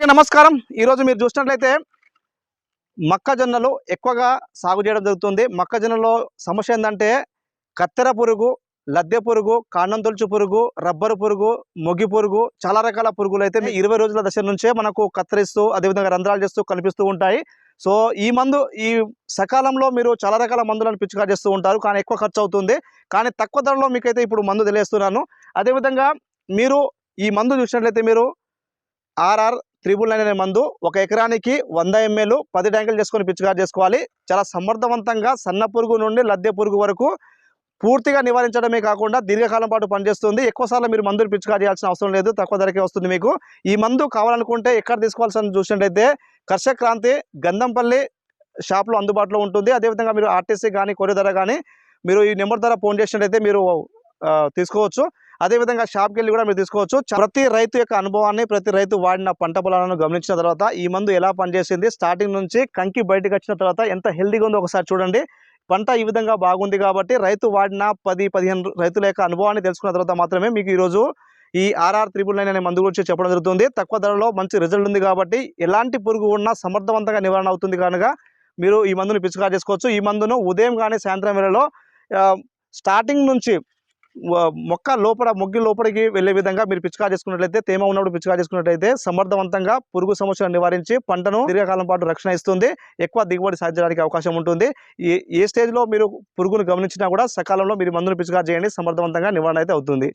నమస్కారం. ఈరోజు మీరు చూసినట్లయితే మొక్కజొన్నలు ఎక్కువగా సాగు చేయడం జరుగుతుంది. మొక్కజొన్నలో సమస్య ఏంటంటే కత్తెర పురుగు లద్దె పురుగు కాండం తొలుచు పురుగు రబ్బరు పురుగు మొగి పురుగు చాలా రకాల పురుగులు అయితే మీ ఇరవై రోజుల దశ నుంచే మనకు కత్తిరిస్తూ అదేవిధంగా రంధ్రాలు చేస్తూ కనిపిస్తూ ఉంటాయి. సో ఈ మందు ఈ సకాలంలో మీరు చాలా రకాల మందులను పిచికారి చేస్తూ ఉంటారు. కానీ ఎక్కువ ఖర్చు అవుతుంది కానీ తక్కువ ధరలో మీకైతే ఇప్పుడు మందు తెలియస్తున్నాను అదేవిధంగా మీరు ఈ మందు చూసినట్లయితే మీరు ఆర్ఆర్ త్రిబుల్ నైన్ అనే మందు ఒక ఎకరానికి వంద ఎంఏలు పది ట్యాంకులు చేసుకొని పిచికారి చేసుకోవాలి. చాలా సమర్థవంతంగా సన్న పురుగు నుండి లద్దె పురుగు వరకు పూర్తిగా నివారించడమే కాకుండా దీర్ఘకాలం పాటు పనిచేస్తుంది. ఎక్కువసార్లు మీరు మందులు పిచికారి చేయాల్సిన అవసరం లేదు. తక్కువ ధరకే వస్తుంది మీకు. ఈ మందు కావాలనుకుంటే ఎక్కడ తీసుకోవాల్సిన చూసినట్టయితే కర్షక క్రాంతి గంధంపల్లి షాప్లో అందుబాటులో ఉంటుంది. అదేవిధంగా మీరు ఆర్టీసీ కానీ కొరి ధర కానీ మీరు ఈ నెంబర్ ద్వారా ఫోన్ చేసినట్టయితే మీరు తీసుకోవచ్చు. అదేవిధంగా షాప్కి వెళ్ళి కూడా మీరు తీసుకోవచ్చు. ప్రతి రైతు యొక్క అనుభవాన్ని ప్రతి రైతు వాడిన పంట పొలాలను గమనించిన తర్వాత ఈ మందు ఎలా పనిచేసింది స్టార్టింగ్ నుంచి కంకి బయటకు వచ్చిన తర్వాత ఎంత హెల్దీగా ఉందో ఒకసారి చూడండి. పంట ఈ విధంగా బాగుంది కాబట్టి రైతు వాడిన పది పదిహేను రైతుల యొక్క అనుభవాన్ని తెలుసుకున్న తర్వాత మాత్రమే మీకు ఈరోజు ఈ ఆర్ఆర్ త్రిబుల్ నైన్ అనే మందు గురించి చెప్పడం జరుగుతుంది. తక్కువ ధరలో మంచి రిజల్ట్ ఉంది కాబట్టి ఎలాంటి పురుగు ఉన్నా సమర్థవంతంగా నివారణ అవుతుంది కనుక మీరు ఈ మందును పిచికారి చేసుకోవచ్చు. ఈ మందును ఉదయం కానీ సాయంత్రం వేళలో స్టార్టింగ్ నుంచి మొక్క లోపల మొగ్గి లోపలికి వెళ్ళే విధంగా మీరు పిచికారి చేసుకున్నట్లయితే తేమ ఉన్నప్పుడు పిచికారి చేసుకున్నట్లయితే సమర్థవంతంగా పురుగు సమస్యలను నివారించి పంటను దీర్ఘకాలం పాటు రక్షణ ఇస్తుంది. ఎక్కువ దిగుబడి సాధించడానికి అవకాశం ఉంటుంది. ఏ ఏ స్టేజ్లో మీరు పురుగును గమనించినా కూడా సకాలంలో మీరు మందును పిచికారి చేయండి. సమర్థవంతంగా నివారణ అయితే అవుతుంది.